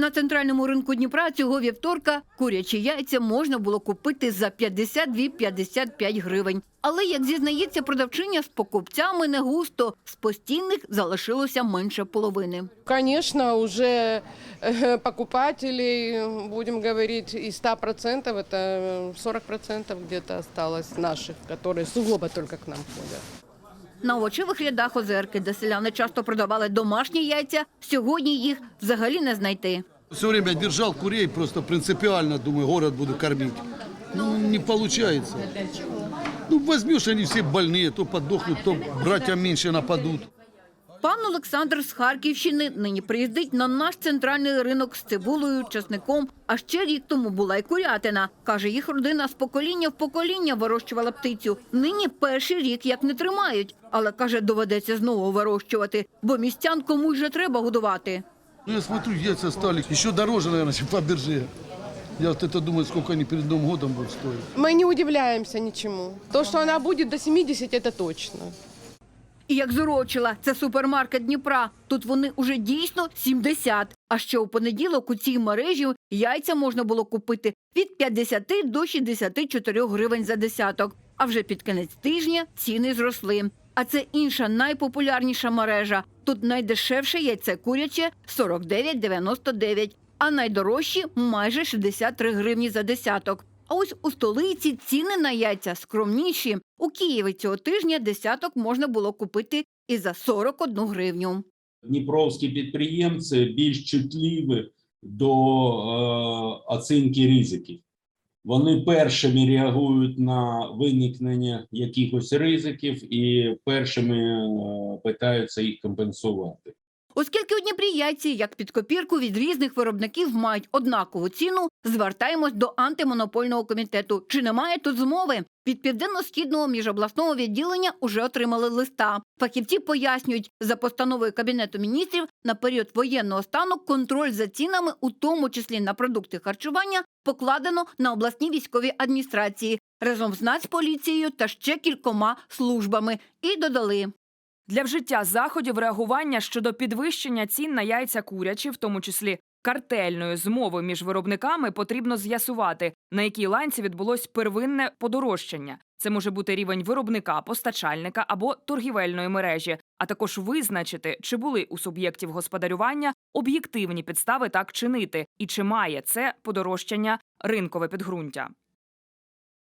На центральному ринку Дніпра цього вівторка курячі яйця можна було купити за 52-55 гривень. Але, як зізнається продавчиня, з покупцями не густо. З постійних залишилося менше половини. Конечно, уже э, покупателей, будем говорить, из 100% это 40% где-то осталось наших, которые сугубо только к нам ходят. На овочевих рядах озерки, де селяни часто продавали домашні яйця, сьогодні їх взагалі не знайти. Все время держал курей, просто принципиально, думаю, город буду кормить. Ну, не получается. Ну, возьмешь, они все больные, то подохнут, то братья меньше нападут. Пан Олександр з Харківщини нині приїздить на наш центральний ринок з цибулею, часником. А ще рік тому була й курятина. Каже, їх родина з покоління в покоління вирощувала птицю. Нині перший рік як не тримають. Але каже, доведеться знову вирощувати, бо містян комусь же треба годувати. Ну, я смотрю, яйца стали еще дороже, наверное, чем по бирже. Я вот это думаю, сколько они перед Новым годом будут стоить. Мы не удивляемся ничему. То, что она будет до 70, это точно. І як зурочила, це супермаркет Дніпра. Тут вони уже дійсно 70. А ще у понеділок у цій мережі яйця можна було купити від 50 до 64 гривень за десяток. А вже під кінець тижня ціни зросли. А це інша найпопулярніша мережа. Тут найдешевше яйце куряче 49,99, а найдорожчі майже 63 гривні за десяток. А ось у столиці ціни на яйця скромніші. У Києві цього тижня десяток можна було купити і за 41 гривню. дніпровські підприємці більш чутливі до е, оцінки ризиків. Вони першими реагують на виникнення якихось ризиків і першими е, питаються їх компенсувати. Оскільки у Дніпрі як під копірку, від різних виробників мають однакову ціну, звертаємось до антимонопольного комітету. Чи немає тут змови? Від південно-східного міжобласного відділення уже отримали листа. Фахівці пояснюють, за постановою Кабінету міністрів на період воєнного стану контроль за цінами, у тому числі на продукти харчування, покладено на обласні військові адміністрації разом з Нацполіцією та ще кількома службами. І додали. Для вжиття заходів реагування щодо підвищення цін на яйця курячі, в тому числі картельної змови між виробниками, потрібно з'ясувати, на якій ланці відбулось первинне подорожчання. Це може бути рівень виробника, постачальника або торгівельної мережі, а також визначити, чи були у суб'єктів господарювання об'єктивні підстави так чинити, і чи має це подорожчання ринкове підґрунтя.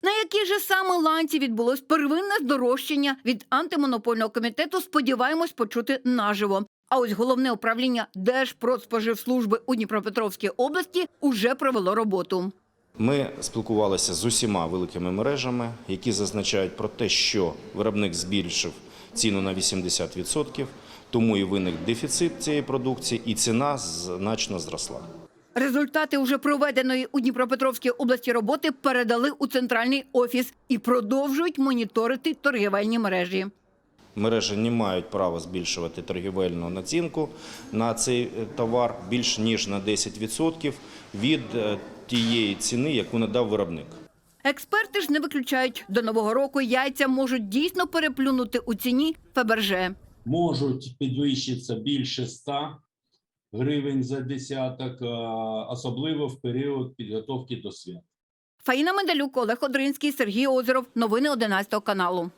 На якій же саме ланці відбулось первинне здорожчання від антимонопольного комітету, сподіваємось почути наживо. А ось головне управління Держпродспоживслужби у Дніпропетровській області уже провело роботу. Ми спілкувалися з усіма великими мережами, які зазначають про те, що виробник збільшив ціну на 80%, тому і виник дефіцит цієї продукції, і ціна значно зросла. Результати уже проведеної у Дніпропетровській області роботи передали у центральний офіс і продовжують моніторити торгівельні мережі. Мережі не мають права збільшувати торгівельну націнку на цей е, товар більш ніж на 10% від е, тієї ціни, яку надав виробник. Експерти ж не виключають, до нового року яйця можуть дійсно переплюнути у ціні Фаберже. Можуть підвищитися більше 100 гривень за десяток, е, особливо в період підготовки до свят. Фаїна Медалюк, Олег Одринський, Сергій Озеров. Новини 11 каналу.